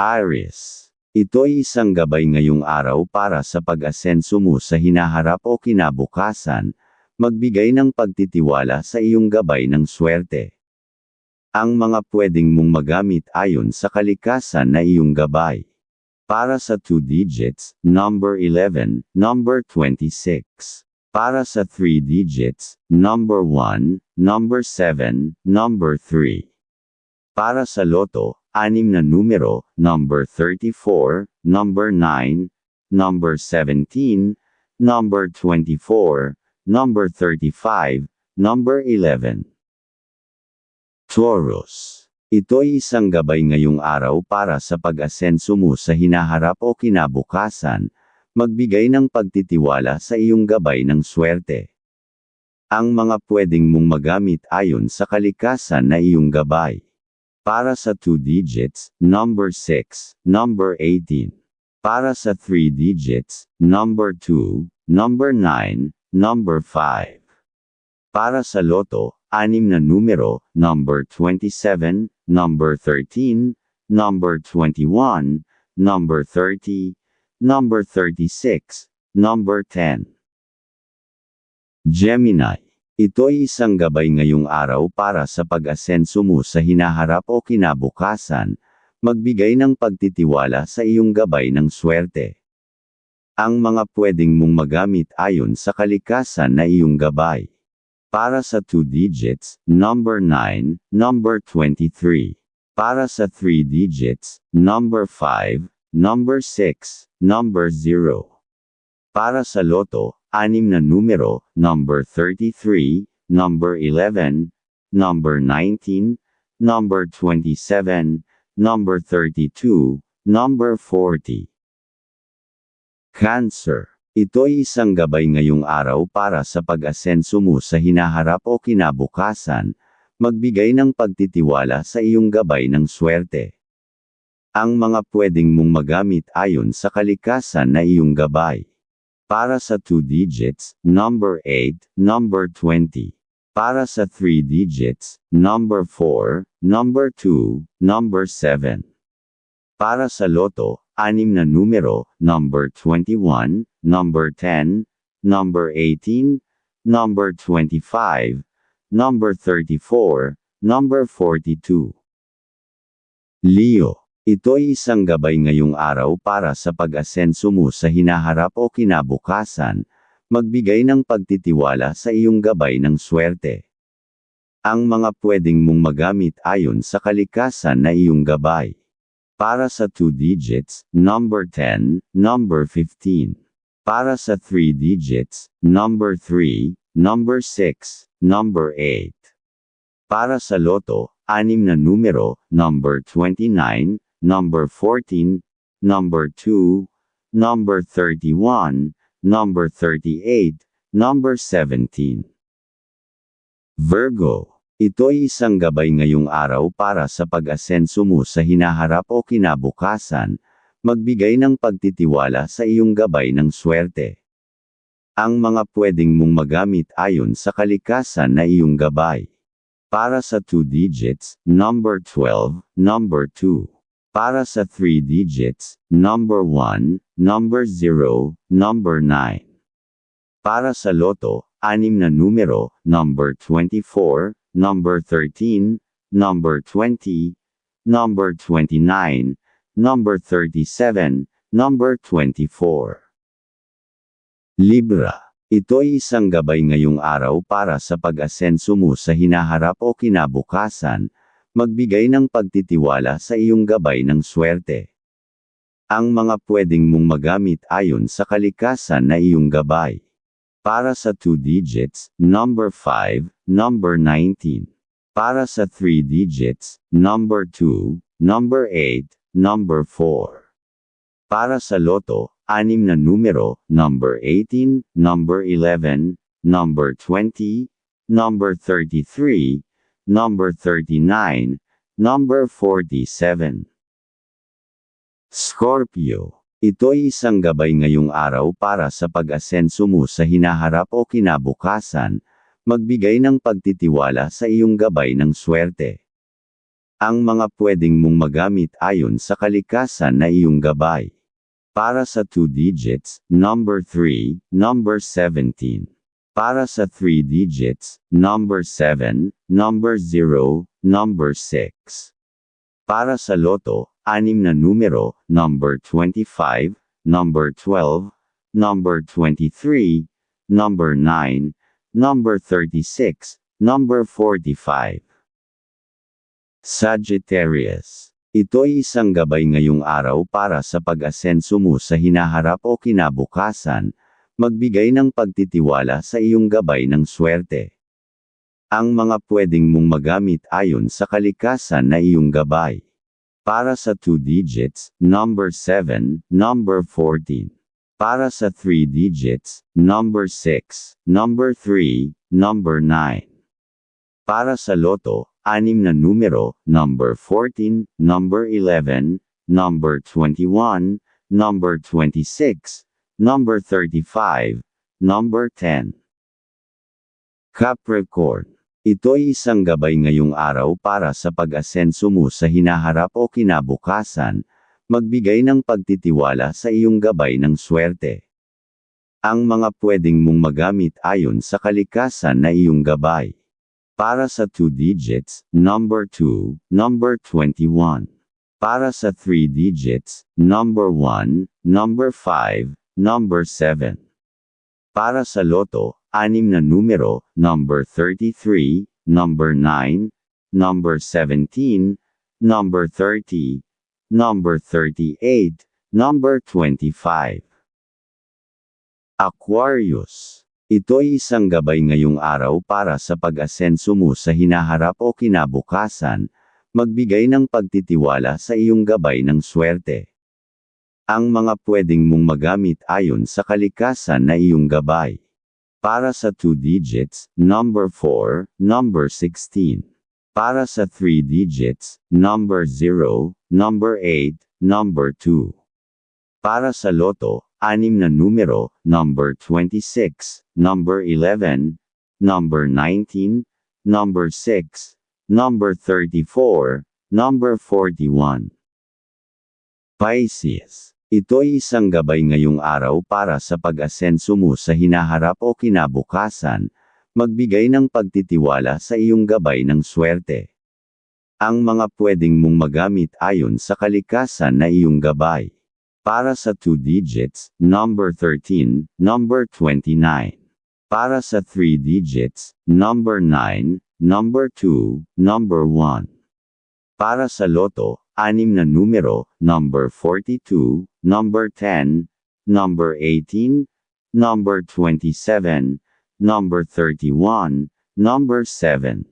Aries. Ito ay isang gabay ngayong araw para sa pag-asenso mo sa hinaharap o kinabukasan, magbigay ng pagtitiwala sa iyong gabay ng swerte. Ang mga pwedeng mong magamit ayon sa kalikasan na iyong gabay. Para sa 2 digits, number 11, number 26. Para sa 3 digits, number 1, number 7, number 3. Para sa loto, anim na numero, number 34, number 9, number 17, number 24, number 35, number 11. Taurus. Ito ay isang gabay ngayong araw para sa pag-asenso mo sa hinaharap o kinabukasan, magbigay ng pagtitiwala sa iyong gabay ng swerte. Ang mga pwedeng mong magamit ayon sa kalikasan na iyong gabay. Para sa 2 digits, number 6, number 18. Para sa 3 digits, number 2, number 9, number 5. Para sa loto, anim na numero, number 27, number 13, number 21, number 30, number 36, number 10. Gemini. Ito ay isang gabay ngayong araw para sa pag-asenso mo sa hinaharap o kinabukasan, magbigay ng pagtitiwala sa iyong gabay ng swerte. Ang mga pwedeng mong magamit ayon sa kalikasan na iyong gabay. Para sa 2 digits, number 9, number 23. Para sa 3 digits, number 5, number 6, number 0. Para sa loto, anim na numero, number 33, number 11, number 19, number 27, number 32, number 40. Cancer. Ito ay isang gabay ngayong araw para sa pag-asenso mo sa hinaharap o kinabukasan, magbigay ng pagtitiwala sa iyong gabay ng swerte. Ang mga pwedeng mong magamit ayon sa kalikasan na iyong gabay. Para sa 2 digits, number 8, number 20. Para sa 3 digits, number 4, number 2, number 7. Para sa loto, anim na numero, number 21, number 10, number 18, number 25, number 34, number 42. Leo. Ito ay isang gabay ngayong araw para sa pag-asenso mo sa hinaharap o kinabukasan, magbigay ng pagtitiwala sa iyong gabay ng swerte. Ang mga pwedeng mong magamit ayon sa kalikasan na iyong gabay. Para sa 2 digits, number 10, number 15. Para sa 3 digits, number 3, number 6, number 8. Para sa loto, anim na numero, number 29, number 14, number 2, number 31, number 38, number 17. Virgo. Ito ay isang gabay ngayong araw para sa pag-asenso mo sa hinaharap o kinabukasan, magbigay ng pagtitiwala sa iyong gabay ng swerte. Ang mga pwedeng mong magamit ayon sa kalikasan na iyong gabay. Para sa 2 digits, number 12, number 2. Para sa 3 digits, number 1, number 0, number 9. Para sa loto, anim na numero, number 24, number 13, number 20, number 29, number 37, number 24. Libra. Ito ay isang gabay ngayong araw para sa pag-asenso mo sa hinaharap o kinabukasan, magbigay ng pagtitiwala sa iyong gabay ng swerte. Ang mga pwedeng mong magamit ayon sa kalikasan na iyong gabay. Para sa 2 digits, number 5, number 19. Para sa 3 digits, number 2, number 8, number 4. Para sa loto, anim na numero, number 18, number 11, number 20, number 33, number 39, number 47. Scorpio. Ito ay isang gabay ngayong araw para sa pag-asenso mo sa hinaharap o kinabukasan, magbigay ng pagtitiwala sa iyong gabay ng swerte. Ang mga pwedeng mong magamit ayon sa kalikasan na iyong gabay. Para sa 2 digits, number 3, number 17. Para sa 3 digits, number 7, number 0, number 6. Para sa loto, anim na numero, number 25, number 12, number 23, number 9, number 36, number 45. Sagittarius. Ito ay isang gabay ngayong araw para sa pag-asenso mo sa hinaharap o kinabukasan, magbigay ng pagtitiwala sa iyong gabay ng swerte. Ang mga pwedeng mong magamit ayon sa kalikasan na iyong gabay. Para sa 2 digits, number 7, number 14. Para sa 3 digits, number 6, number 3, number 9. Para sa loto, anim na numero, number 14, number 11, number 21, number 26, number 35, number 10. Capricorn. Ito ay isang gabay ngayong araw para sa pag-asenso mo sa hinaharap o kinabukasan, magbigay ng pagtitiwala sa iyong gabay ng swerte. Ang mga pwedeng mong magamit ayon sa kalikasan na iyong gabay. Para sa 2 digits, number 2, number 21. Para sa 3 digits, number 1, number 5, number 7. Para sa loto, anim na numero, number 33, number 9, number 17, number 30, number 38, number 25. Aquarius ito ay isang gabay ngayong araw para sa pag-asenso mo sa hinaharap o kinabukasan, magbigay ng pagtitiwala sa iyong gabay ng swerte. Ang mga pwedeng mong magamit ayon sa kalikasan na iyong gabay. Para sa 2 digits, number 4, number 16. Para sa 3 digits, number 0, number 8, number 2. Para sa loto, anim na numero, number 26, number 11, number 19, number 6, number 34, number 41. Pisces. Ito ay isang gabay ngayong araw para sa pag-asenso mo sa hinaharap o kinabukasan, magbigay ng pagtitiwala sa iyong gabay ng swerte. Ang mga pwedeng mong magamit ayon sa kalikasan na iyong gabay. Para sa 2 digits, number 13, number 29. Para sa 3 digits, number 9, number 2, number 1. Para sa loto, anim na numero, number 42, number 10, number 18, number 27, number 31, number 7.